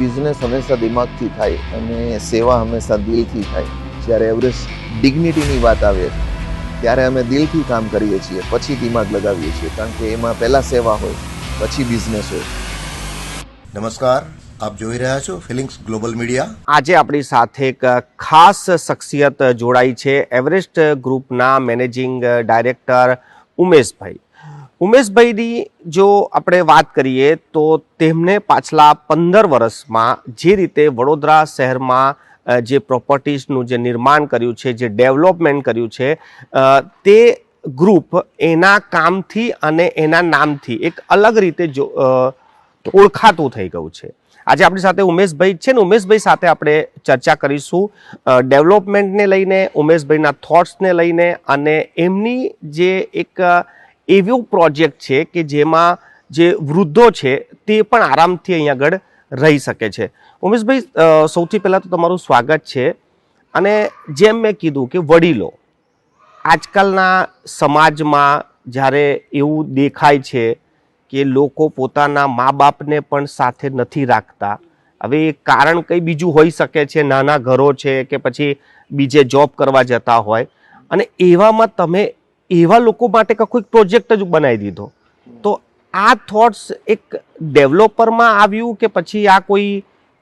Business હંમેશા દિમાગથી થાય અને સેવા હંમેશા દિલથી થાય. જ્યારે એવરેસ્ટ ડિગ્નિટીની વાત આવે ત્યારે અમે દિલથી કામ કરીએ છીએ પછી દિમાગ લગાવીએ છીએ કારણ કે એમાં પહેલાં સેવા હોય પછી બિઝનેસ હોય. નમસ્કાર આપ જોઈ રહ્યા છો ફિલિંગ્સ ગ્લોબલ મીડિયા આજે આપણી સાથે એક ખાસ શખ્સિયત જોડાઈ છે એવરેસ્ટ ગ્રુપના મેનેજિંગ ડાયરેક્ટર ઉમેશભાઈ. ઉમેશભાઈની જો આપણે વાત કરીએ તો તેમને પાછલા પંદર વર્ષમાં જે રીતે વડોદરા શહેરમાં જે પ્રોપર્ટીઝનું જે નિર્માણ કર્યું છે, જે ડેવલપમેન્ટ કર્યું છે તે ગ્રુપ એના કામથી અને એના નામથી એક અલગ રીતે જો ઓળખાતું થઈ ગયું છે. આજે આપણી સાથે ઉમેશભાઈ છે ને, ઉમેશભાઈ સાથે આપણે ચર્ચા કરીશું ડેવલપમેન્ટને લઈને, ઉમેશભાઈના થોટ્સને લઈને અને એમની જે એક એવો પ્રોજેક્ટ છે કે જેમાં જે વૃદ્ધો છે તે પણ આરામથી અહીં આગળ રહી શકે છે. ઉમેશભાઈ સૌથી પહેલાં તો તમારું સ્વાગત છે. અને જેમ મેં કીધું કે વડીલો, આજકાલના સમાજમાં જ્યારે એવું દેખાય છે કે લોકો પોતાના મા બાપને પણ સાથે નથી રાખતા, હવે એ કારણ કંઈ બીજું હોઈ શકે છે, નાના ઘરો છે કે પછી બીજે જોબ કરવા જતા હોય. અને એવામાં તમે એવા લોકો માટે કોઈક પ્રોજેક્ટ જ બનાવી દીધો. તો આ થોટ્સ એક ડેવલપરમાં આવ્યું કે પછી આ કોઈ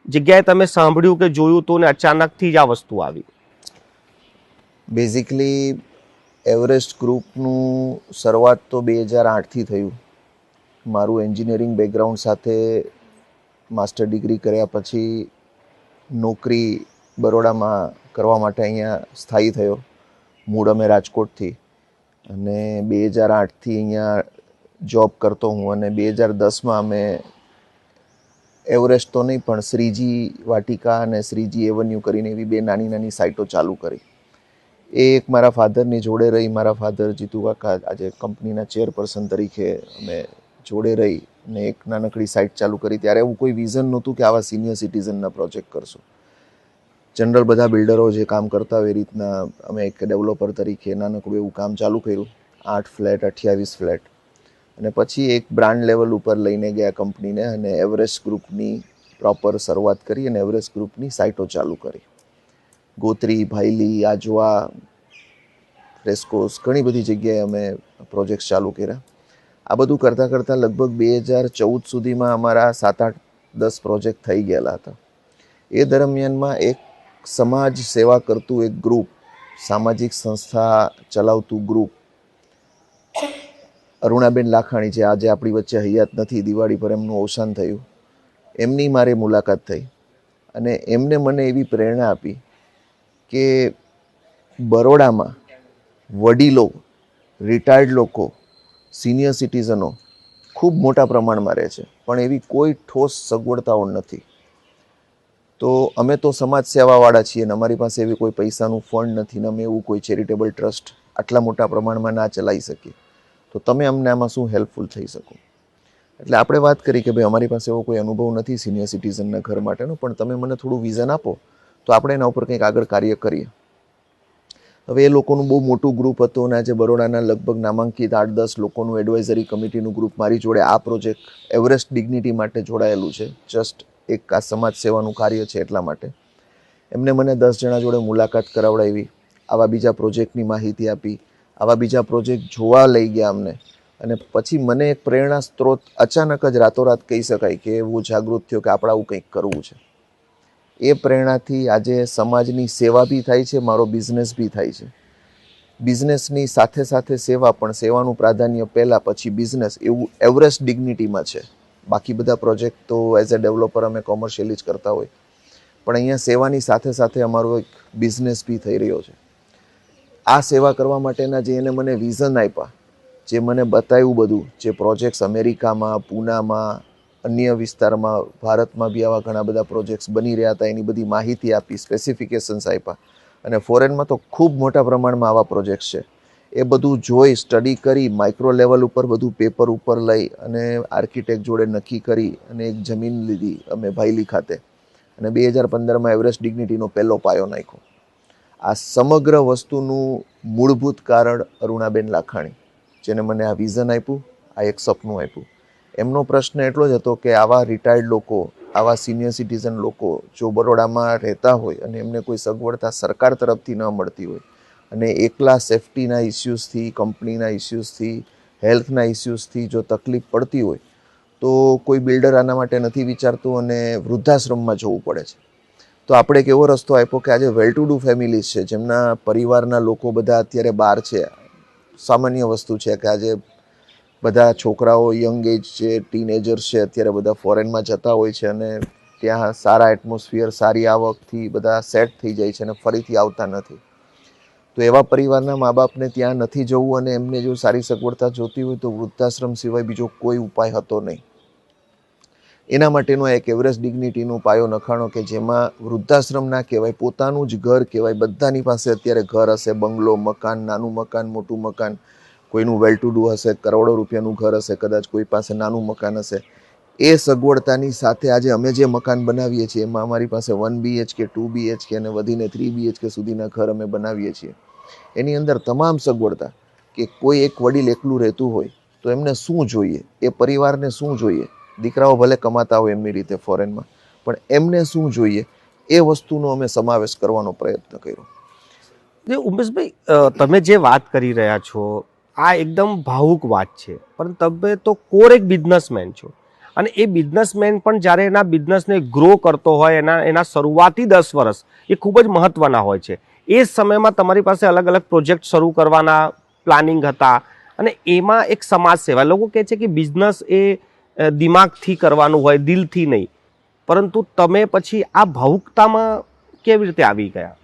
જગ્યાએ તમે સાંભળ્યું કે જોયું તો ને અચાનકથી જ આ વસ્તુ આવી? બેઝિકલી એવરેસ્ટ ગ્રુપનું શરૂઆત તો બે હજાર આઠથી થયું. મારું એન્જિનિયરિંગ બેકગ્રાઉન્ડ સાથે માસ્ટર ડિગ્રી કર્યા પછી નોકરી બરોડામાં કરવા માટે અહીંયા સ્થાયી થયો. મૂળ અમે રાજકોટથી. અને બે હજાર આઠથી અહીંયા જોબ કરતો હું અને બે હજાર દસમાં અમે એવરેસ્ટ તો નહીં, પણ શ્રીજી વાટિકા અને શ્રીજી એવન્યુ કરીને એવી બે નાની નાની સાઇટો ચાલુ કરી. એ એક મારા ફાધરની જોડે રહી. મારા ફાધર જીતુ કાકા આજે કંપનીના ચેરપર્સન તરીકે અમે જોડે રહી ને એક નાનકડી સાઇટ ચાલુ કરી. ત્યારે એવું કોઈ વિઝન નહોતું કે આવા સિનિયર સિટીઝનના પ્રોજેક્ટ કરશું. જનરલ બધા બિલ્ડરો જે કામ કરતા હોય એ રીતના અમે એક ડેવલપર તરીકે નાનકડું એવું કામ ચાલુ કર્યું. આઠ ફ્લેટ અઠ્યાવીસ ફ્લેટ અને પછી એક બ્રાન્ડ લેવલ ઉપર લઈને ગયા કંપનીને અને એવરેસ્ટ ગ્રુપની પ્રોપર શરૂઆત કરી અને એવરેસ્ટ ગ્રુપની સાઇટો ચાલુ કરી. ગોત્રી ભાઈલી આજવા ફ્રેસ્કોસ ઘણી બધી જગ્યાએ અમે પ્રોજેક્ટ્સ ચાલુ કર્યા. આ બધું કરતાં કરતાં લગભગ બે હજાર ચૌદ સુધીમાં અમારા સાત આઠ દસ પ્રોજેક્ટ થઈ ગયેલા હતા. એ દરમિયાનમાં એક સમાજ સેવા કરતું એક ગ્રુપ, સામાજિક સંસ્થા ચલાવતું ગ્રુપ. અરુણાબેન લાખાણી જે આજે આપણી વચ્ચે હયાત નથી, દિવાળી પર એમનું અવસાન થયું. એમની મારે મુલાકાત થઈ અને એમને મને એવી પ્રેરણા આપી કે બરોડામાં વડીલો રિટાયર્ડ લોકો સિનિયર સિટીઝનો ખૂબ મોટા પ્રમાણમાં રહે છે. પણ એવી કોઈ ઠોસ સગવડતાઓ નથી. તો અમે તો સમાજ સેવાવાળા છીએ ને અમારી પાસે એવી કોઈ પૈસાનું ફંડ નથી ને અમે એવું કોઈ ચેરિટેબલ ટ્રસ્ટ આટલા મોટા પ્રમાણમાં ના ચલાવી શકીએ. તો તમે અમને આમાં શું હેલ્પફુલ થઈ શકો? એટલે આપણે વાત કરી કે ભાઈ અમારી પાસે એવો કોઈ અનુભવ નથી સિનિયર સિટીઝનના ઘર માટેનો, પણ તમે મને થોડું વિઝન આપો, તો આપણે એના ઉપર કંઈક આગળ કાર્ય કરીએ. હવે એ લોકોનું બહુ મોટું ગ્રુપ હતું અને આજે બરોડાના લગભગ નામાંકિત આઠ દસ લોકોનું એડવાઇઝરી કમિટીનું ગ્રુપ મારી જોડે આ પ્રોજેક્ટ એવરેસ્ટ ડિગ્નિટી માટે જોડાયેલું છે. જસ્ટ એક આ સમાજ સેવાનું કાર્ય છે એટલા માટે. એમને મને દસ જણા જોડે મુલાકાત કરાવડાવી, આવા બીજા પ્રોજેક્ટની માહિતી આપી, આવા બીજા પ્રોજેક્ટ જોવા લઈ ગયા અમને. અને પછી મને એક પ્રેરણા સ્ત્રોત અચાનક જ રાતોરાત કહી શકાય કે એવું જાગૃત થયો કે આપણે આવું કંઈક કરવું છે. એ પ્રેરણાથી આજે સમાજની સેવા બી થાય છે, મારો બિઝનેસ બી થાય છે. બિઝનેસની સાથે સાથે સેવા પણ, સેવાનું પ્રાધાન્ય પહેલાં પછી બિઝનેસ એવું એવરેસ્ટ ડિગ્નિટીમાં છે. બાકી બધા પ્રોજેક્ટ તો એઝ અ ડેવલપર અમે કોમર્શિયલી જ કરતા હોય. પણ અહીંયા સેવાની સાથે સાથે અમારો એક બિઝનેસ બી થઈ રહ્યો છે. આ સેવા કરવા માટેના જે એને મને વિઝન આપ્યા, જે મને બતાવ્યું બધું, જે પ્રોજેક્ટ્સ અમેરિકામાં, પૂનામાં, અન્ય વિસ્તારમાં, ભારતમાં બી આવા ઘણા બધા પ્રોજેક્ટ્સ બની રહ્યા હતા, એની બધી માહિતી આપી સ્પેસિફિકેશન્સ આપ્યા. અને ફોરેનમાં તો ખૂબ મોટા પ્રમાણમાં આવા પ્રોજેક્ટ્સ છે. એ બધું જોઈ સ્ટડી કરી માઇક્રો લેવલ ઉપર બધું પેપર ઉપર લઈ અને આર્કિટેક્ટ જોડે નક્કી કરી અને એક જમીન લીધી અમે ભાઈલી ખાતે. અને બે હજાર પંદરમાં એવરેસ્ટ ડિગ્નિટીનો પહેલો પાયો નાખ્યો. આ સમગ્ર વસ્તુનું મૂળભૂત કારણ અરુણાબેન લાખાણી, જેને મને આ વિઝન આપ્યું, આ એક સપનું આપ્યું. એમનો પ્રશ્ન એટલો જ હતો કે આવા રિટાયર્ડ લોકો, આવા સિનિયર સિટીઝન લોકો જો બરોડામાં રહેતા હોય અને એમને કોઈ સગવડતા સરકાર તરફથી ન મળતી હોય અને એકલા સેફટીના ઇસ્યુઝથી, કંપનીના ઇસ્યુઝથી, હેલ્થના ઇસ્યુઝથી જો તકલીફ પડતી હોય, તો કોઈ બિલ્ડર આના માટે નથી વિચારતું અને વૃદ્ધાશ્રમમાં જવું પડે છે. તો આપણે એક એવો રસ્તો આપ્યો કે આજે વેલ ટુ ડુ ફેમિલીઝ છે, જેમના પરિવારના લોકો બધા અત્યારે બહાર છે. સામાન્ય વસ્તુ છે કે આજે બધા છોકરાઓ યંગ એજ છે, ટીનેજર્સ છે, અત્યારે બધા ફોરેનમાં જતા હોય છે અને ત્યાં સારા એટમોસ્ફિયર, સારી આવકથી બધા સેટ થઈ જાય છે અને ફરીથી આવતા નથી. તો એવા પરિવારના મા બાપને ત્યાં નથી જવું અને એમને જો સારી સગવડતા જોતી હોય તો વૃદ્ધાશ્રમ સિવાય બીજો કોઈ ઉપાય હતો નહીં. એના માટેનો એક એવરેસ્ટ ડિગ્નિટીનો પાયો નખાણો કે જેમાં વૃદ્ધાશ્રમ ના કહેવાય પોતાનું જ ઘર કહેવાય બધાની પાસે અત્યારે ઘર હશે, બંગલો, મકાન, નાનું મકાન, મોટું મકાન, કોઈનું વેલ ટુ ડુ હશે, કરોડો રૂપિયાનું ઘર હશે, કદાચ કોઈ પાસે નાનું મકાન હશે. એ સગવડતાની સાથે આજે અમે જે મકાન બનાવીએ છીએ, એમાં અમારી પાસે વન બીએચકે ટુ બીએચકે અને વધીને થ્રી બીએચકે સુધીના ઘર અમે બનાવીએ છીએ. એની અંદર તમામ સગવડતા કે કોઈ એક વડીલ એકલું રહેતું હોય તો એમને શું જોઈએ? એ પરિવારને શું જોઈએ? દીકરાઓ ભલે કમાતા હોય એમની રીતે ફોરેનમાં, પણ એમને શું જોઈએ? એ વસ્તુનો અમે સમાવેશ કરવાનો પ્રયત્ન કર્યો. જે ઉમેશભાઈ તમે જે વાત કરી રહ્યા છો, આ એકદમ ભાવુક વાત છે, પણ તમે તો કોર એક બિઝનેસમેન છો. અને એ બિઝનેસમેન પણ જ્યારે એના બિઝનેસને ગ્રો કરતો હોય, એના એના શરૂઆતી દસ વર્ષ, એ ખૂબ જ મહત્ત્વના હોય છે. એ સમયમાં તમારી પાસે અલગ અલગ પ્રોજેક્ટ શરૂ કરવાના પ્લાનિંગ હતા અને એમાં એક સમાજ સેવા. લોકો કહે છે કે બિઝનેસ એ દિમાગથી કરવાનું હોય, દિલથી નહીં. પરંતુ તમે પછી આ ભાવુકતામાં કેવી રીતે આવી ગયા?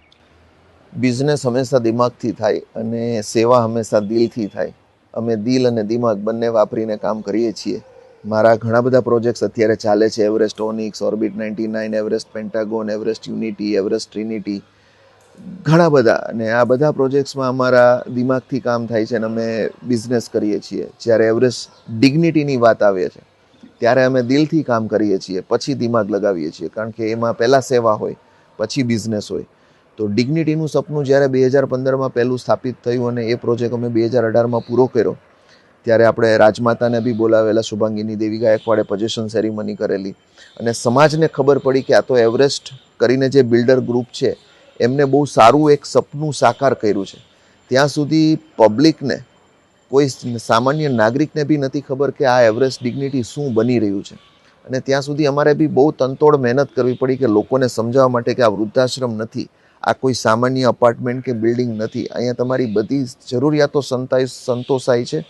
બિઝનેસ હંમેશા દિમાગથી થાય અને સેવા હંમેશા દિલથી થાય. અમે દિલ અને દિમાગ બંને વાપરીને કામ કરીએ છીએ. મારા ઘણા બધા પ્રોજેક્ટ્સ અત્યારે ચાલે છે. Everest Onyx Orbit ninety nine Everest Pentagon Everest Unity Everest Trinity ઘણા બધા. અને આ બધા પ્રોજેક્ટ્સમાં અમારા દિમાગથી કામ થાય છે અને અમે બિઝનેસ કરીએ છીએ. જ્યારે એવરેસ્ટ ડિગ્નિટીની વાત આવે છે, ત્યારે અમે દિલથી કામ કરીએ છીએ. પછી દિમાગ લગાવીએ છીએ. કારણ કે એમાં પહેલાં સેવા હોય, પછી બિઝનેસ હોય. તો ડિગ્નિટીનું સપનું જ્યારે બે હજાર પંદરમાં પહેલું સ્થાપિત થયું અને એ પ્રોજેક્ટ અમે બે હજાર અઢારમાં પૂરો કર્યો ત્યારે આપણે રાજમાતાને બી બોલાવેલા શુભાંગીની દેવી ગાયકવાડે પજેશન સેરેમની કરેલી. અને સમાજને ખબર પડી કે આ તો એવરેસ્ટ કરીને જે બિલ્ડર ગ્રુપ છે, એમને બહુ સારું એક સપનું સાકાર કર્યું છે. ત્યાં સુધી પબ્લિકને કોઈ સામાન્ય નાગરિકને બી નથી ખબર કે આ એવરેસ્ટ ડિગ્નિટી શું બની રહ્યું છે. અને ત્યાં સુધી અમારે બી બહુ તનતોડ મહેનત કરવી પડી કે લોકોને સમજાવવા માટે કે આ વૃદ્ધાશ્રમ નથી, આ કોઈ સામાન્ય અપાર્ટમેન્ટ કે બિલ્ડિંગ નથી. અહીંયા તમારી બધી જરૂરિયાતો સંતાઈ, સંતોષાય છે.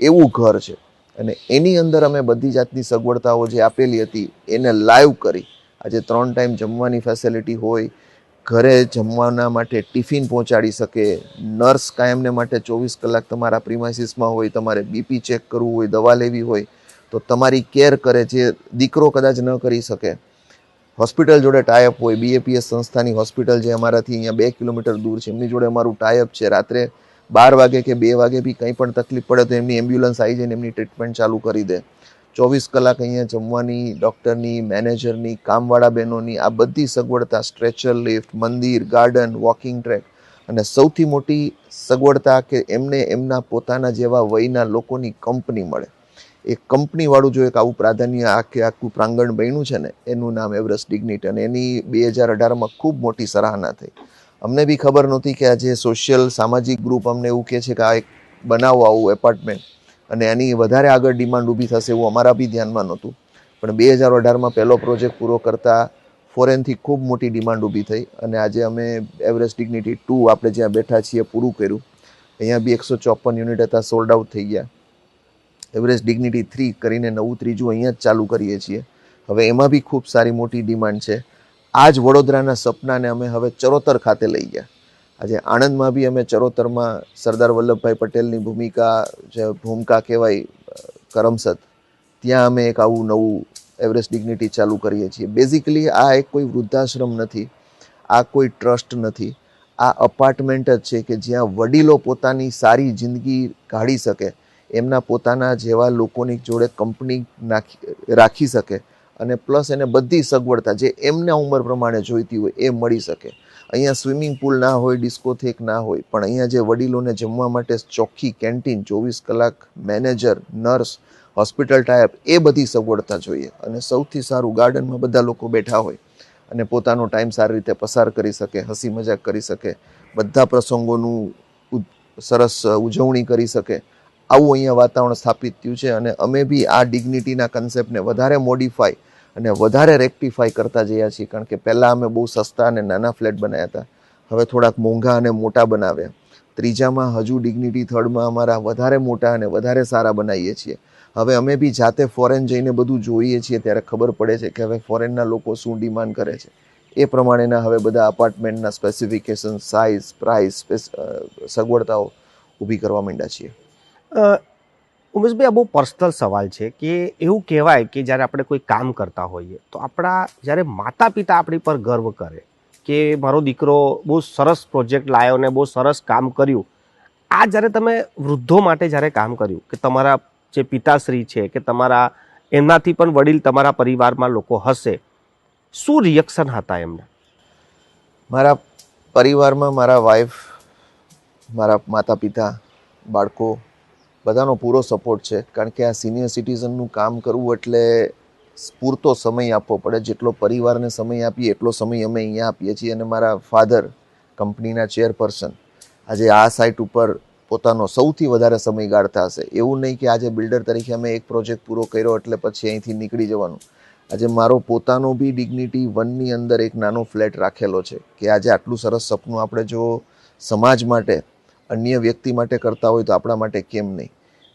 એવું ઘર છે. અને એની અંદર અમે બધી જાતની સગવડતાઓ જે આપેલી હતી, એને લાઈવ કરી. આજે ત્રણ ટાઈમ જમવાની ફેસિલિટી હોય, ઘરે જમવાના માટે ટિફિન પહોંચાડી શકે નર્સ કાયમને માટે ચોવીસ કલાક તમારા પ્રિમાઇસીસમાં હોય, તમારે બીપી ચેક કરવું હોય, દવા લેવી હોય, તો તમારી કેર કરે જે દીકરો કદાચ ન કરી શકે. હોસ્પિટલ જોડે ટાઈઅપ હોય બીએપીએસ સંસ્થાની હોસ્પિટલ જે અમારાથી અહીંયા બે કિલોમીટર દૂર છે, એમની જોડે અમારું ટાઈઅપ છે. રાત્રે બાર વાગે કે બે વાગે બી કંઈ પણ તકલીફ પડે તો એમની એમ્બ્યુલન્સ આવી જઈને એમની ટ્રીટમેન્ટ ચાલુ કરી દે. ચોવીસ કલાક અહીંયા જમવાની ડૉક્ટરની મેનેજરની કામવાળા બહેનોની આ બધી સગવડતા સ્ટ્રેચર લિફ્ટ મંદિર ગાર્ડન વોકિંગ ટ્રેક અને સૌથી મોટી સગવડતા કે એમને એમના પોતાના જેવા વયના લોકોની કંપની મળે. એ કંપનીવાળું જો એક આવું પ્રાધાન્ય આખે આખું પ્રાંગણ બન્યું છે ને, એનું નામ એવરેસ્ટ ડિગ્નિટ અને એની બે હજાર અઢારમાં ખૂબ મોટી સરાહના થઈ. અમને બી ખબર નહોતી કે આ જે સોશિયલ સામાજિક ગ્રુપ અમને એવું કહે છે કે આ એક બનાવો આવું એપાર્ટમેન્ટ અને એની વધારે આગળ ડિમાન્ડ ઊભી થશે એવું અમારા બી ધ્યાનમાં નહોતું. પણ બે હજાર અઢારમાં પહેલો પ્રોજેક્ટ પૂરો કરતાં ફોરેનથી ખૂબ મોટી ડિમાન્ડ ઊભી થઈ અને આજે અમે એવરેસ્ટ ડિગ્નિટી ટુ આપણે જ્યાં બેઠા છીએ પૂરું કર્યું. અહીંયા બી એકસો ચોપન યુનિટ હતા સોલ્ડ આઉટ થઈ ગયા. એવરેસ્ટ ડિગ્નિટી થ્રી કરીને નવું ત્રીજું અહીંયા જ ચાલુ કરીએ છીએ. હવે એમાં બી ખૂબ સારી મોટી ડિમાન્ડ છે. આ જ વડોદરાના સપનાને અમે હવે ચરોતર ખાતે લઈ ગયા. આજે આણંદમાં બી અમે ચરોતરમાં સરદાર વલ્લભભાઈ પટેલની ભૂમિકા, જે ભૂમિકા કહેવાય, કરમસદ, ત્યાં અમે એક આવું નવું એવરેસ્ટ ડિગ્નિટી ચાલુ કરીએ છીએ. બેઝિકલી આ એક કોઈ વૃદ્ધાશ્રમ નથી, આ કોઈ ટ્રસ્ટ નથી. આ અપાર્ટમેન્ટ જ છે કે જ્યાં વડીલો પોતાની સારી જિંદગી કાઢી શકે, એમના પોતાના જેવા લોકોની જોડે કંપની નાખી, રાખી શકે અને પ્લસ એને બધી સગવડતા જે એમના ઉંમર પ્રમાણે જોઈતી હોય એ મળી શકે. અહીંયા સ્વિમિંગ પુલ ના હોય ડિસ્કોથેક ના હોય, પણ અહીંયા જે વડીલોને જમવા માટે ચોખ્ખી કેન્ટીન ચોવીસ કલાક મેનેજર નર્સ હોસ્પિટલ ટાઈપ એ બધી સગવડતા જોઈએ. અને સૌથી સારું ગાર્ડનમાં બધા લોકો બેઠા હોય અને પોતાનો ટાઈમ સારી રીતે પસાર કરી શકે, હસી મજાક કરી શકે, બધા પ્રસંગોનું સરસ ઉજવણી કરી શકે, આવું અહીંયા વાતાવરણ સ્થાપિત થયું છે. અને અમે બી આ ડિગ્નિટીના કન્સેપ્ટને વધારે મોડિફાઈ અને વધારે રેક્ટિફાઈ કરતા જયા છીએ, કારણ કે પહેલાં અમે બહુ સસ્તા અને નાના ફ્લેટ બનાવ્યા હતા. હવે થોડાક મોંઘા અને મોટા બનાવ્યા. ત્રીજામાં હજુ ડિગ્નિટી થર્ડમાં અમારા વધારે મોટા અને વધારે સારા બનાવીએ છીએ. હવે અમે બી જાતે ફોરેન જઈને બધું જોઈએ છીએ, ત્યારે ખબર પડે છે કે હવે ફોરેનના લોકો શું ડિમાન્ડ કરે છે. એ પ્રમાણેના હવે બધા અપાર્ટમેન્ટના સ્પેસિફિકેશન સાઇઝ પ્રાઇસ સગવડતાઓ ઊભી કરવા માંડ્યા છીએ. ઉમેશભાઈ, આ બહુ પર્સનલ સવાલ છે કે એવું કહેવાય કે જ્યારે આપણે કોઈ કામ કરતા હોઈએ, તો આપણા જ્યારે માતા પિતા આપણી પર ગર્વ કરે કે મારો દીકરો બહુ સરસ પ્રોજેક્ટ લાવ્યો ને બહુ સરસ કામ કર્યું, આ જ્યારે તમે વૃદ્ધો માટે જ્યારે કામ કર્યું કે તમારા જે પિતાશ્રી છે કે તમારા એમનાથી પણ વડીલ તમારા પરિવારમાં લોકો હશે, શું રિએક્શન હતા એમના? મારા પરિવારમાં મારા વાઈફ મારા માતા પિતા બાળકો બધાનો પૂરો સપોર્ટ છે. કારણ કે આ સિનિયર સિટીઝનનું કામ કરવું એટલે પૂરતો સમય આપવો પડે. જેટલો પરિવારને સમય આપીએ, એટલો સમય અમે અહીંયા આપીએ છીએ. અને મારા ફાધર કંપનીના ચેરપર્સન આજે આ સાઇટ ઉપર પોતાનો સૌથી વધારે સમય ગાળતા હશે. એવું નહીં કે આજે બિલ્ડર તરીકે અમે એક પ્રોજેક્ટ પૂરો કર્યો એટલે પછી અહીંથી નીકળી જવાનું. આજે મારો પોતાનો બી ડિગ્નિટી વનની અંદર એક નાનો ફ્લેટ રાખેલો છે કે આજે આટલું સરસ સપનું આપણે જો સમાજ માટે, અન્ય વ્યક્તિ માટે કરતા હોય તો આપણા માટે કેમ નહીં?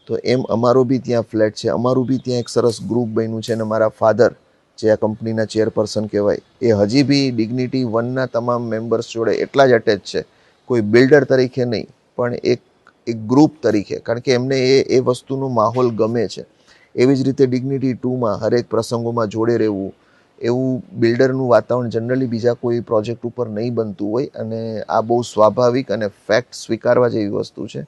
તો એમ અમારો બી ત્યાં ફ્લેટ છે. અમારું બી ત્યાં એક સરસ ગ્રુપ બન્યું છે અને મારા ફાધર જે આ કંપનીના ચેરપર્સન કહેવાય, એ હજી બી ડિગ્નિટી વનના તમામ મેમ્બર્સ જોડે એટલા જ અટેચ છે. કોઈ બિલ્ડર તરીકે નહીં, પણ એક એક ગ્રુપ તરીકે, કારણ કે એમને એ એ વસ્તુનો માહોલ ગમે છે. એવી જ રીતે ડિગ્નિટી ટુમાં હરેક પ્રસંગોમાં જોડે રહેવું, એવું બિલ્ડરનું વાતાવરણ જનરલી બીજા કોઈ પ્રોજેક્ટ ઉપર નહીં બનતું હોય અને આ બહુ સ્વાભાવિક અને ફેક્ટ સ્વીકારવા જેવી વસ્તુ છે.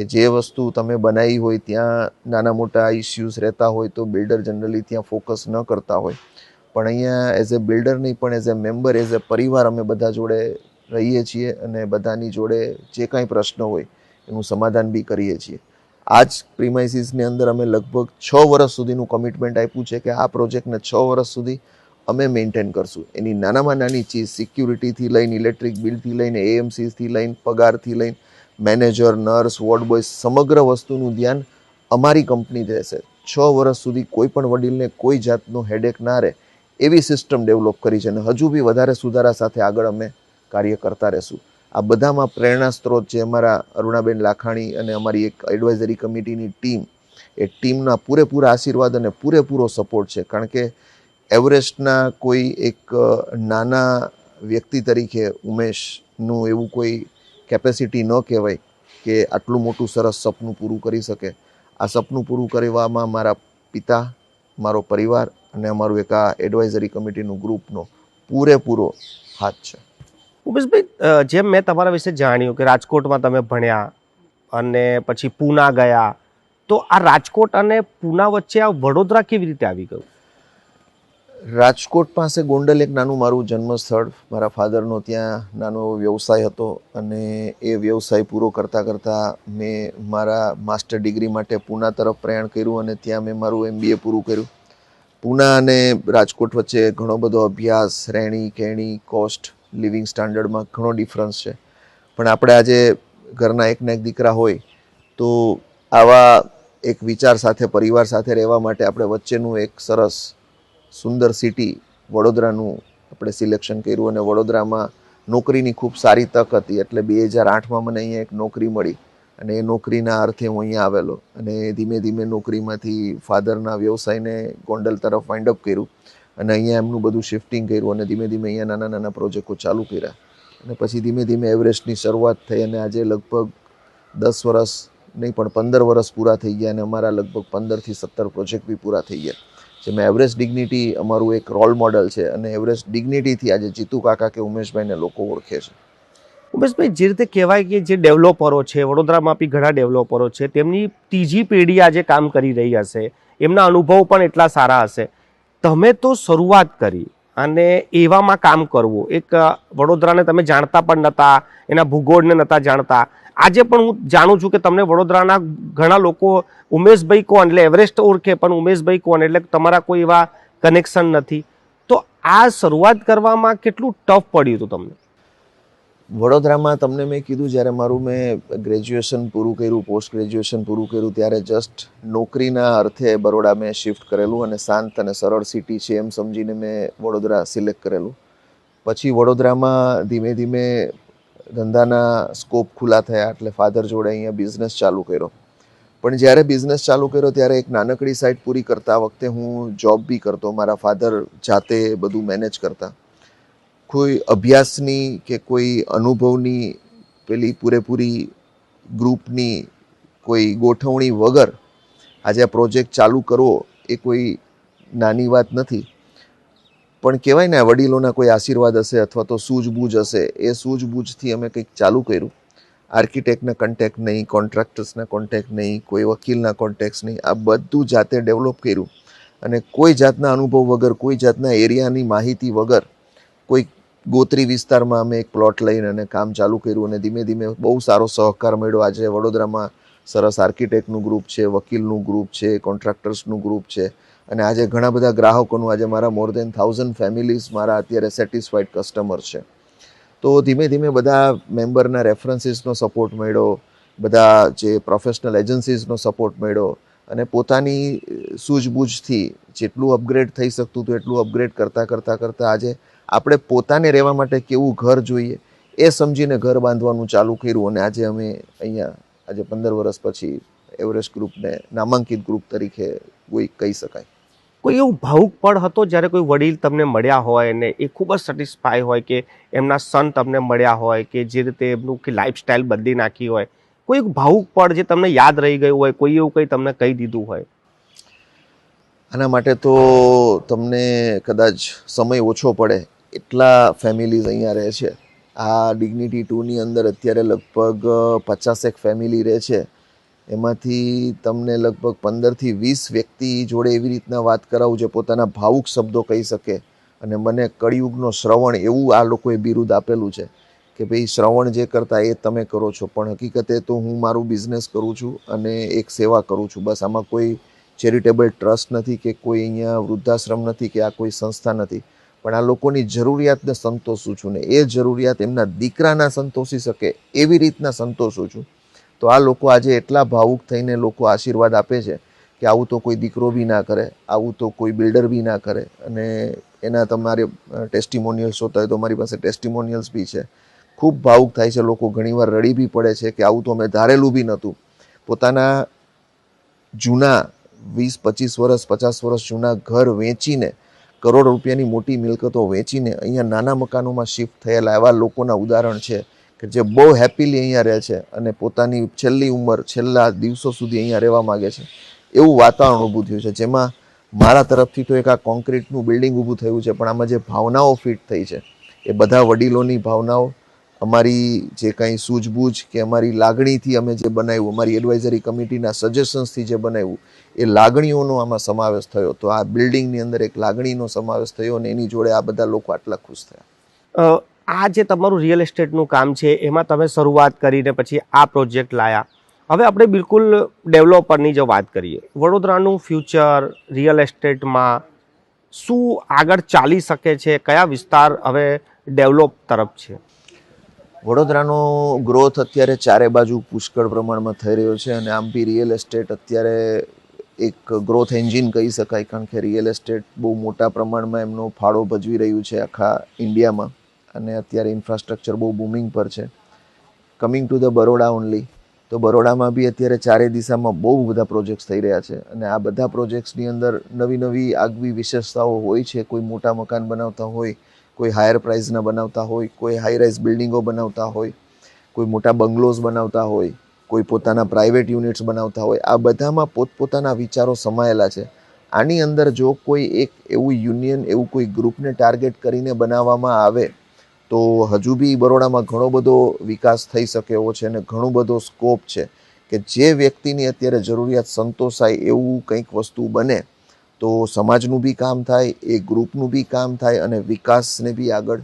કે જે વસ્તુ તમે બનાવી હોય, ત્યાં નાના મોટા ઇસ્યુઝ રહેતા હોય તો બિલ્ડર જનરલી ત્યાં ફોકસ ન કરતા હોય. પણ અહીંયા એઝ એ બિલ્ડર નહીં, પણ as a member as a પરિવાર અમે બધા જોડે રહીએ છીએ અને બધાની જોડે જે કાંઈ પ્રશ્ન હોય, એનું સમાધાન બી કરીએ છીએ. આ જ પ્રિમાઇસીસની અંદર અમે લગભગ છ વર્ષ સુધીનું કમિટમેન્ટ આપ્યું છે કે આ પ્રોજેક્ટને છ વર્ષ સુધી અમે મેન્ટેન કરશું. એની નાનામાં નાની ચીજ સિક્યુરિટીથી લઈને ઇલેક્ટ્રિક બિલથી લઈને એએમસીથી લઈને પગારથી લઈને મેનેજર, નર્સ, વોર્ડ બોય સમગ્ર વસ્તુનું ધ્યાન અમારી કંપની રહેશે. છ વર્ષ સુધી કોઈ પણ વડીલને કોઈ જાતનો હેડેક ના રહે એવી સિસ્ટમ ડેવલપ કરી છે અને હજુ બી વધારે સુધારા સાથે આગળ અમે કાર્ય કરતા રહેશું. આ બધામાં પ્રેરણા સ્ત્રોત જે અમારા અરુણાબેન લાખાણી અને અમારી એક એડવાઇઝરી કમિટીની ટીમ એ ટીમના પૂરેપૂરા આશીર્વાદ અને પૂરેપૂરો સપોર્ટ છે. કારણ કે એવરેસ્ટના કોઈ એક નાના વ્યક્તિ તરીકે ઉમેશનું એવું કોઈ કેપેસિટી ન કહેવાય કે આટલું મોટું સરસ સપનું પૂરું કરી શકે. આ સપનું પૂરું કરવામાં મારા પિતા, મારો પરિવાર અને અમારું એક આ એડવાઇઝરી કમિટીનું ગ્રુપનો પૂરેપૂરો હાથ છે. ઉમેશભાઈ જેમ મેં તમારા વિશે જાણ્યું કે રાજકોટમાં તમે ભણ્યા અને પછી પૂના ગયા, તો આ રાજકોટ અને પૂના વચ્ચે આ વડોદરા કેવી રીતે આવી ગયું? રાજકોટ પાસે ગોંડલ એક નાનું મારું જન્મસ્થળ. મારા ફાધરનો ત્યાં નાનો વ્યવસાય હતો અને એ વ્યવસાય પૂરો કરતાં કરતાં મેં મારા માસ્ટર ડિગ્રી માટે પૂના તરફ પ્રયાણ કર્યું અને ત્યાં મેં મારું એમબીએ પૂરું કર્યું. પૂના અને રાજકોટ વચ્ચે ઘણો બધો અભ્યાસ, રહેણી, કહેણી, કોસ્ટ, લિવિંગ સ્ટાન્ડર્ડમાં ઘણો ડિફરન્સ છે. પણ આપણે આજે ઘરના એકના એક દીકરા હોય તો આવા એક વિચાર સાથે, પરિવાર સાથે રહેવા માટે આપણે વચ્ચેનું એક સરસ સુંદર સિટી વડોદરાનું આપણે સિલેક્શન કર્યું અને વડોદરામાં નોકરીની ખૂબ સારી તક હતી. એટલે બે હજાર આઠમાં મને અહીંયા એક નોકરી મળી અને એ નોકરીના અર્થે હું અહીંયા આવેલો અને ધીમે ધીમે નોકરીમાંથી ફાધરના વ્યવસાયને ગોંડલ તરફ વાઇન્ડ અપ કર્યું અને અહીંયા એમનું બધું શિફ્ટિંગ કર્યું અને ધીમે ધીમે અહીંયા નાના નાના પ્રોજેક્ટો ચાલુ કર્યા. અને પછી ધીમે ધીમે એવરેસ્ટની શરૂઆત થઈ અને આજે લગભગ દસ વર્ષ નહીં પણ પંદર વર્ષ પૂરા થઈ ગયા અને અમારા લગભગ પંદરથી સત્તર પ્રોજેક્ટ બી પૂરા થઈ ગયા. જેમાં એવરેસ્ટ ડિગ્નિટી અમારું એક રોલ મોડલ છે અને એવરેસ્ટ ડિગ્નિટીથી આજે જીતુ કાકા કે ઉમેશભાઈને લોકો ઓળખે છે. ઉમેશભાઈ, જે રીતે કહેવાય કે જે ડેવલપરો છે, વડોદરામાં બી ઘણા ડેવલપરો છે, તેમની ત્રીજી પેઢી આજે કામ કરી રહી હશે, એમના અનુભવ પણ એટલા સારા હશે. તમે તો શરૂઆત કરી અને એવામાં કામ કરવું, એક વડોદરાને તમે જાણતા પણ નહોતા એના ભૂગોળને નહોતા જાણતા આજે પણ હું જાણું છું કે તમને વડોદરાના ઘણા લોકો ઉમેશભાઈ કોણ એટલે એવરેસ્ટ ઓળખે, પણ ઉમેશભાઈ કોણ એટલે તમારા કોઈ એવા કનેક્શન નથી. તો આ શરૂઆત કરવામાં કેટલું ટફ પડ્યું હતું તમને? વડોદરામાં તમને મેં કીધું, જ્યારે મારું મેં ગ્રેજ્યુએશન પૂરું કર્યું પોસ્ટ ગ્રેજ્યુએશન પૂરું કર્યું, ત્યારે જસ્ટ નોકરીના અર્થે બરોડા મેં શિફ્ટ કરેલું અને શાંત અને સરળ સિટી છે એમ સમજીને મેં વડોદરા સિલેક્ટ કરેલું. પછી વડોદરામાં ધીમે ધીમે ધંધાના સ્કોપ ખુલ્લા થયા એટલે ફાધર જોડે અહીંયા બિઝનેસ ચાલુ કર્યો. પણ જ્યારે બિઝનેસ ચાલુ કર્યો ત્યારે એક નાનકડી સાઇટ પૂરી કરતા વખતે હું જોબ બી કરતો, મારા ફાધર જાતે બધું મેનેજ કરતા. કોઈ અભ્યાસની કે કોઈ અનુભવની પેલી પૂરેપૂરી ગ્રુપની કોઈ ગોઠવણી વગર આજે આ પ્રોજેક્ટ ચાલુ કરવો એ કોઈ નાની વાત નથી. પણ કહેવાય ને વડીલોના કોઈ આશીર્વાદ હશે અથવા તો સૂઝબૂઝ હશે, એ સૂઝબૂઝથી અમે કંઈક ચાલુ કર્યું. આર્કિટેક્ટના કોન્ટેક્ટ નહીં કોન્ટ્રાક્ટર્સના કોન્ટેક્ટ નહીં, કોઈ વકીલના કોન્ટેક્ટ નહીં, આ બધું જાતે ડેવલપ કર્યું. અને કોઈ જાતના અનુભવ વગર, કોઈ જાતના એરિયાની માહિતી વગર, કોઈ ગોત્રી વિસ્તારમાં અમે એક પ્લોટ લઈને અને કામ ચાલુ કર્યું અને ધીમે ધીમે બહુ સારો સહકાર મળ્યો. આજે વડોદરામાં સરસ આર્કિટેક્ટનું ગ્રુપ છે, વકીલનું ગ્રુપ છે કોન્ટ્રાક્ટર્સનું ગ્રુપ છે. અને આજે ઘણા બધા ગ્રાહકોનું આજે મારા મોર દેન થાઉઝન્ડ ફેમિલીઝ મારા અત્યારે સેટિસ્ફાઈડ કસ્ટમર છે. તો ધીમે ધીમે બધા મેમ્બરના રેફરન્સીસનો સપોર્ટ મળ્યો, બધા જે પ્રોફેશનલ એજન્સીઝનો સપોર્ટ મળ્યો અને પોતાની સૂઝબૂઝથી જેટલું અપગ્રેડ થઈ શકતું હતું, એટલું અપગ્રેડ કરતાં કરતાં કરતાં આજે આપણે પોતાને રહેવા માટે કેવું ઘર જોઈએ એ સમજીને ઘર બાંધવાનું ચાલુ કર્યું અને આજે અમે અહીંયા આજે પંદર વર્ષ પછી એવરેસ્ટ ગ્રુપને નામાંકિત ગ્રુપ તરીકે કોઈ કહી શકાય. કોઈ એવું ભાવુક પળ હતો જ્યારે કોઈ વડીલ તમને મળ્યા હોય ને એ ખૂબ જ સેટિસ્ફાય હોય કે એમના સન તમને મળ્યા હોય કે જે રીતે એમનું કે લાઈફસ્ટાઈલ બદલી નાખી હોય? કોઈ ભાવુક પળ જે તમને યાદ રહી ગયું હોય, કોઈ એવું કંઈ તમને કહી દીધું હોય? આના માટે તો તમને કદાચ સમય ઓછો પડે. એટલા ફેમિલીઝ અહીંયા રહે છે. આ ડિગ્નિટી ટુની અંદર અત્યારે લગભગ પચાસેક ફેમિલી રહે છે. એમાંથી તમને લગભગ પંદરથી વીસ વ્યક્તિ જોડે એવી રીતના વાત કરાવું જે પોતાના ભાવુક શબ્દો કહી શકે. અને મને કળિયુગનો શ્રવણ એવું આ લોકોએ બિરુદ આપેલું છે કે ભાઈ શ્રવણ જે કરતા એ તમે કરો છો. પણ હકીકતે તો હું મારું બિઝનેસ કરું છું અને એક સેવા કરું છું. બસ આમાં કોઈ ચેરિટેબલ ટ્રસ્ટ નથી કે કોઈ અહીંયા વૃદ્ધાશ્રમ નથી કે આ કોઈ સંસ્થા નથી. પણ આ લોકોની જરૂરિયાતને સંતોષું છું ને એ જરૂરિયાત એમના દીકરાના સંતોષી શકે એવી રીતના સંતોષું છું. તો આ લોકો આજે એટલા ભાવુક થઈને લોકો આશીર્વાદ આપે છે કે આવું તો કોઈ દીકરો બી ના કરે, આવું તો કોઈ બિલ્ડર બી ના કરે અને એના તમારે ટેસ્ટિમોનિયલ્સ હોતા હોય તો મારી પાસે ટેસ્ટિમોનિયલ્સ બી છે. ખૂબ ભાવુક થાય છે, લોકો ઘણીવાર રડી બી પડે છે કે આવું તો અમે ધારેલું બી નહોતું. પોતાના જૂના વીસ, પચીસ વર્ષ, પચાસ વર્ષ જૂના ઘર વેચીને, કરોડ રૂપિયાની મોટી મિલકતો વેચીને અહીંયા નાના મકાનોમાં શિફ્ટ થયેલા એવા લોકોના ઉદાહરણ છે. કે જે બહુ હેપીલી અહીંયા રહે છે અને પોતાની છેલ્લી ઉંમર, છેલ્લા દિવસો સુધી અહીંયા રહેવા માગે છે, એવું વાતાવરણ ઊભું થયું છે. જેમાં મારા તરફથી તો એક આ કોન્ક્રીટનું બિલ્ડિંગ ઊભું થયું છે, પણ આમાં જે ભાવનાઓ ફિટ થઈ છે, એ બધા વડીલોની ભાવનાઓ, અમારી જે કાંઈ સૂઝબૂઝ કે અમારી લાગણીથી અમે જે બનાવ્યું, અમારી એડવાઇઝરી કમિટીના સજેશન્સથી જે બનાવ્યું, એ લાગણીઓનો આમાં સમાવેશ થયો. તો આ બિલ્ડિંગની અંદર એક લાગણીનો સમાવેશ થયો અને એની જોડે આ બધા લોકો આટલા ખુશ થયા. આ જે તમારું રિયલ એસ્ટેટનું કામ છે, એમાં તમે શરૂઆત કરીને પછી આ પ્રોજેક્ટ લાયા. હવે આપણે બિલકુલ ડેવલપરની જો વાત કરીએ. વડોદરાનું ફ્યુચર રિયલ એસ્ટેટમાં શું આગળ ચાલી શકે છે, કયા વિસ્તાર હવે ડેવલપ તરફ છે? વડોદરાનો ગ્રોથ અત્યારે ચારે બાજુ પુષ્કળ પ્રમાણમાં થઈ રહ્યો છે અને આમ બી રિયલ એસ્ટેટ અત્યારે એક ગ્રોથ એન્જિન કહી શકાય કારણ કે રિયલ એસ્ટેટ બહુ મોટા પ્રમાણમાં એમનો ફાળો ભજવી રહ્યું છે આખા ઇન્ડિયામાં અને અત્યારે ઇન્ફ્રાસ્ટ્રક્ચર બહુ બૂમિંગ પર છે. Coming to the Baroda only તો બરોડામાં બી અત્યારે ચારે દિશામાં બહુ બધા પ્રોજેક્ટ્સ થઈ રહ્યા છે. અને આ બધા પ્રોજેક્ટ્સની અંદર નવી નવી આગવી વિશેષતાઓ હોય છે. કોઈ મોટા મકાન બનાવતા હોય, કોઈ હાયર પ્રાઇઝના બનાવતા હોય, કોઈ હાઈ રાઇઝ બિલ્ડિંગો બનાવતા હોય, કોઈ મોટા બંગલોઝ બનાવતા હોય, કોઈ પોતાના પ્રાઇવેટ યુનિટ્સ બનાવતા હોય. આ બધામાં પોતપોતાના વિચારો સમાયેલા છે. આની અંદર જો કોઈ એક એવું યુનિયન એવું કોઈ ગ્રુપને ટાર્ગેટ કરીને બનાવવામાં આવે તો હજુ બી બરોડામાં ઘણો બધો વિકાસ થઈ શકે એવો છે અને ઘણો બધો સ્કોપ છે કે જે વ્યક્તિની અત્યારે જરૂરિયાત સંતોષાય એવું કંઈક વસ્તુ બને, તો સમાજનું બી કામ થાય, એ ગ્રુપનું બી કામ થાય અને વિકાસને બી આગળ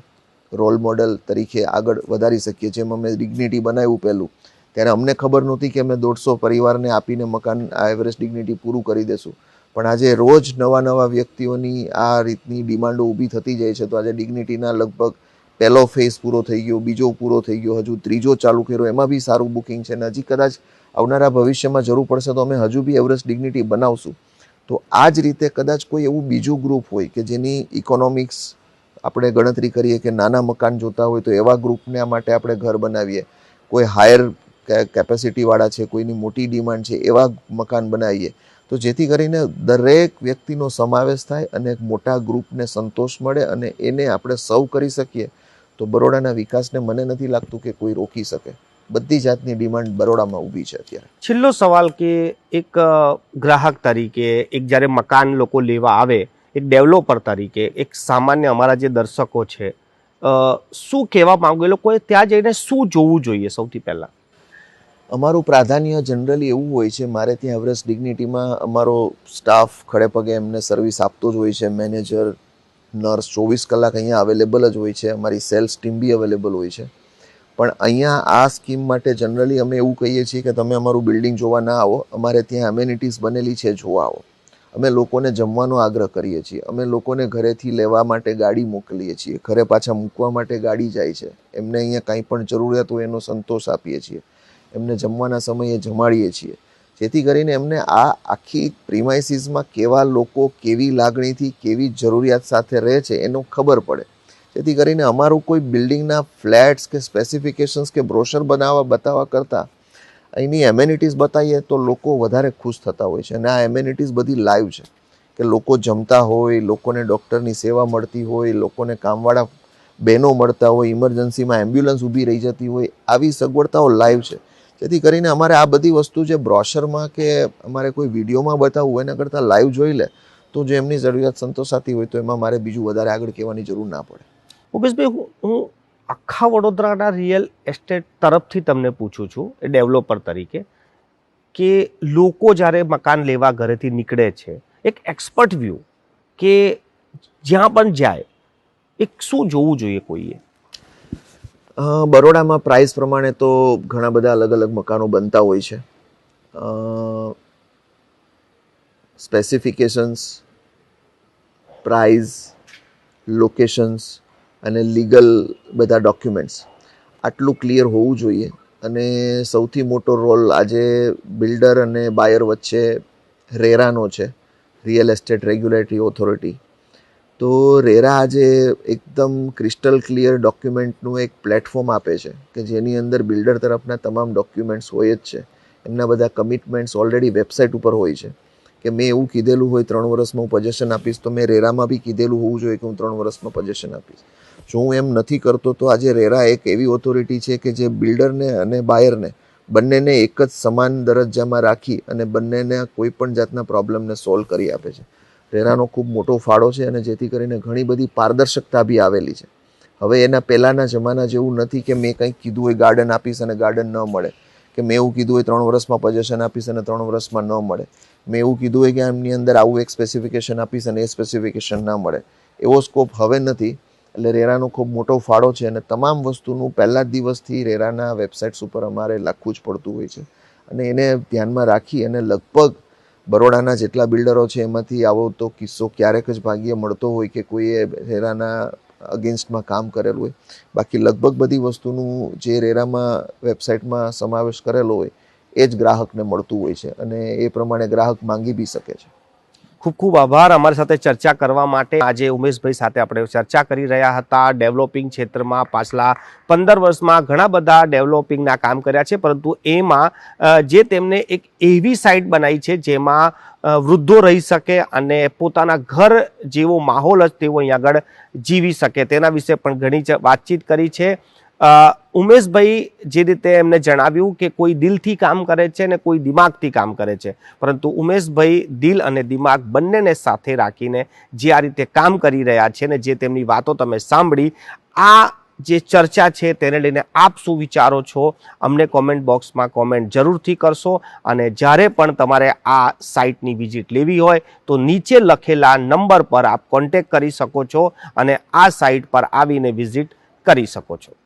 રોલ મોડલ તરીકે આગળ વધારી શકીએ. જેમ અમે ડિગ્નિટી બનાવ્યું પહેલું, ત્યારે અમને ખબર નહોતી કે અમે દોઢસો પરિવારને આપીને મકાન, આ એવરેસ્ટ ડિગ્નિટી પૂરું કરી દેશું. પણ આજે રોજ નવા નવા વ્યક્તિઓની આ રીતની ડિમાન્ડો ઊભી થતી જાય છે. તો આજે ડિગ્નિટીના લગભગ પહેલો ફેઝ પૂરો થઈ ગયો, બીજો પૂરો થઈ ગયો, હજુ ત્રીજો ચાલુ કર્યો, એમાં બી સારું બુકિંગ છે. ને હજી કદાચ આવનારા ભવિષ્યમાં જરૂર પડશે તો અમે હજુ બી એવરેસ્ટ ડિગ્નિટી બનાવશું. તો આ જ રીતે કદાચ કોઈ એવું બીજું ગ્રુપ હોય કે જેની ઇકોનોમિક્સ આપણે ગણતરી કરીએ કે નાના મકાન જોતા હોય તો એવા ગ્રુપને માટે આપણે ઘર બનાવીએ. કોઈ હાયર કેપેસિટીવાળા છે, કોઈની મોટી ડિમાન્ડ છે, એવા મકાન બનાવીએ. તો જેથી કરીને દરેક વ્યક્તિનો સમાવેશ થાય અને એક મોટા ગ્રુપને સંતોષ મળે અને એને આપણે સર્વ કરી શકીએ. તો બરોડાના વિકાસને મને નથી લાગતું કે કોઈ રોકી શકે. બધી જાતની ડિમાન્ડ બરોડામાં ઊભી છે અત્યારે. છેલ્લો સવાલ કે એક ગ્રાહક તરીકે એક જ્યારે મકાન લોકો લેવા આવે એક ડેવલોપર તરીકે એક સામાન્ય અમારા જે દર્શકો છે શું કહેવા માંગુ? એ લોકોએ ત્યાં જઈને શું જોવું જોઈએ સૌથી પહેલાં? અમારું પ્રાધાન્ય જનરલી એવું હોય છે મારે ત્યાં એવરેસ્ટ ડિગ્નિટીમાં અમારો સ્ટાફ ખડે પગે એમને સર્વિસ આપતો જ હોય છે મેનેજર નર્સ ચોવીસ કલાક અહીંયા અવેલેબલ જ હોય છે, અમારી સેલ્સ ટીમ બી અવેલેબલ હોય છે. પણ અહીંયા આ સ્કીમ માટે જનરલી અમે એવું કહીએ છીએ કે તમે અમારું બિલ્ડિંગ જોવા ના આવો, અમારે ત્યાં એમ્યુનિટીઝ બનેલી છે, જોવા આવો. અમે લોકોને જમવાનો આગ્રહ કરીએ છીએ, અમે લોકોને ઘરેથી લેવા માટે ગાડી મોકલીએ છીએ, ઘરે પાછા મૂકવા માટે ગાડી જાય છે. એમને અહીંયા કાંઈ પણ જરૂરિયાત હોય એનો સંતોષ આપીએ છીએ. એમને જમવાના સમયે જમાડીએ છીએ. જેથી કરીને એમને આ આખી પ્રિમાઇસીસમાં કેવા લોકો કેવી લાગણીથી, કેવી જરૂરિયાત સાથે રહે છે એનો ખબર પડે. જેથી કરીને અમારું કોઈ બિલ્ડિંગના ફ્લેટ્સ કે સ્પેસિફિકેશન્સ કે બ્રોશર બનાવવા, બતાવવા કરતાં અહીંની એમેનિટીઝ બતાવીએ તો લોકો વધારે ખુશ થતા હોય છે. અને આ એમેનિટીઝ બધી લાઈવ છે કે લોકો જમતા હોય, લોકોને ડૉક્ટરની સેવા મળતી હોય, લોકોને કામવાળા બહેનો મળતા હોય, ઇમરજન્સીમાં એમ્બ્યુલન્સ ઊભી રહી જતી હોય, આવી સગવડતાઓ લાઈવ છે. જેથી કરીને અમારે આ બધી વસ્તુ જે બ્રોશરમાં કે અમારે કોઈ વિડીયોમાં બતાવવું એના કરતાં લાઈવ જોઈ લે, તો જો એમની જરૂરિયાત સંતોષાતી હોય તો એમાં મારે બીજું વધારે આગળ કહેવાની જરૂર ના પડે. મુકેશભાઈ, હું આખા વડોદરાના રિયલ એસ્ટેટ તરફથી તમને પૂછું છું, એ ડેવલપર તરીકે, કે લોકો જ્યારે મકાન લેવા ઘરેથી નીકળે છે, એક એક્સપર્ટ વ્યૂ કે જ્યાં પણ જાય, એક શું જોવું જોઈએ કોઈએ? બરોડામાં પ્રાઇસ પ્રમાણે તો ઘણા બધા અલગ અલગ મકાનો બનતા હોય છે. સ્પેસિફિકેશન્સ પ્રાઇઝ લોકેશન્સ અને લીગલ બધા ડોક્યુમેન્ટ્સ આટલું ક્લિયર હોવું જોઈએ અને સૌથી મોટો રોલ આજે બિલ્ડર અને બાયર વચ્ચે રેરાનો છે રિયલ એસ્ટેટ રેગ્યુલેટરી ઓથોરિટી તો રેરા આજે એકદમ ક્રિસ્ટલ ક્લિયર ડોક્યુમેન્ટનું એક પ્લેટફોર્મ આપે છે કે જેની અંદર બિલ્ડર તરફના તમામ ડોક્યુમેન્ટ્સ હોય જ છે. એમના બધા કમિટમેન્ટ્સ ઓલરેડી વેબસાઇટ ઉપર હોય છે. કે મેં એવું કીધેલું હોય ત્રણ વર્ષમાં હું પજેશન આપીશ, તો મેં રેરામાં બી કીધેલું હોવું જોઈએ કે હું ત્રણ વર્ષમાં પજેશન આપીશ. જો હું એમ નથી કરતો, તો આજે રેરા એક એવી ઓથોરિટી છે કે જે બિલ્ડરને અને બાયરને બંનેને એક જ સમાન દરજ્જામાં રાખી અને બંનેને કોઈ પણ જાતના પ્રોબ્લેમને સોલ્વ કરી આપે છે. રેરાનો ખૂબ મોટો ફાળો છે અને જેથી કરીને ઘણી બધી પારદર્શકતા બી આવેલી છે. હવે એના પહેલાંના જમાના જેવું નથી કે મેં કંઈક કીધું હોય ગાર્ડન આપીશ અને ગાર્ડન ન મળે. કે મેં એવું કીધું હોય ત્રણ વર્ષમાં પજેશન આપીશ અને ત્રણ વર્ષમાં ન મળે. મેં એવું કીધું હોય કે આમની અંદર આવું એક સ્પેસિફિકેશન આપીશ અને એ સ્પેસિફિકેશન ના મળે. એવો સ્કોપ હવે નથી. એટલે રેરાનો ખૂબ મોટો ફાળો છે અને તમામ વસ્તુનું પહેલા જ દિવસથી રેરાના વેબસાઇટ્સ ઉપર અમારે લખવું જ પડતું હોય છે. અને એને ધ્યાનમાં રાખી અને લગભગ બરોડાના જેટલા બિલ્ડરો છે, એમાંથી આવો તો કિસ્સો ક્યારેક જ ભાગ્યે મળતો હોય કે કોઈએ રેરાના અગેન્સ્ટમાં કામ કરેલું હોય. બાકી લગભગ બધી વસ્તુનું જે રેરામાં વેબસાઇટમાં સમાવેશ કરેલો હોય, એ જ ગ્રાહકને મળતું હોય છે અને એ પ્રમાણે ગ્રાહક માંગી બી શકે છે. ખૂબ ખૂબ આભાર અમારી સાથે ચર્ચા કરવા માટે. આજે ઉમેશભાઈ સાથે આપણે ચર્ચા કરી રહ્યા હતા ડેવલપિંગ ક્ષેત્રમાં પાછલા પંદર વર્ષમાં ઘણા બધા ડેવલપિંગના કામ કર્યા છે, પરંતુ એમાં જે તેમને એક એવી સાઇટ બનાવી છે જેમાં વૃદ્ધો રહી શકે અને પોતાના ઘર જેવો માહોલ જ તેઓ અહીં આગળ જીવી શકે. તેના વિશે પણ ઘણી વાતચીત કરી છે. ઉમેશભાઈ જે રીતે એમને જણાવ્યું કે કોઈ દિલથી કામ કરે છે ને કોઈ દિમાગથી કામ કરે છે. પરંતુ ઉમેશભાઈ દિલ અને દિમાગ બંનેને સાથે રાખીને જે આ રીતે કામ કરી રહ્યા છે ને જે તેમની વાતો તમે સાંભળી, આ જે ચર્ચા છે તેને લઈને આપ શું વિચારો છો? અમને કોમેન્ટ બોક્સમાં કોમેન્ટ જરૂરથી કરશો અને જ્યારે પણ તમારે આ સાઇટની વિઝિટ લેવી હોય તો નીચે લખેલા નંબર પર આપ કોન્ટેક કરી શકો છો અને આ સાઇટ પર આવીને વિઝિટ કરી શકો છો.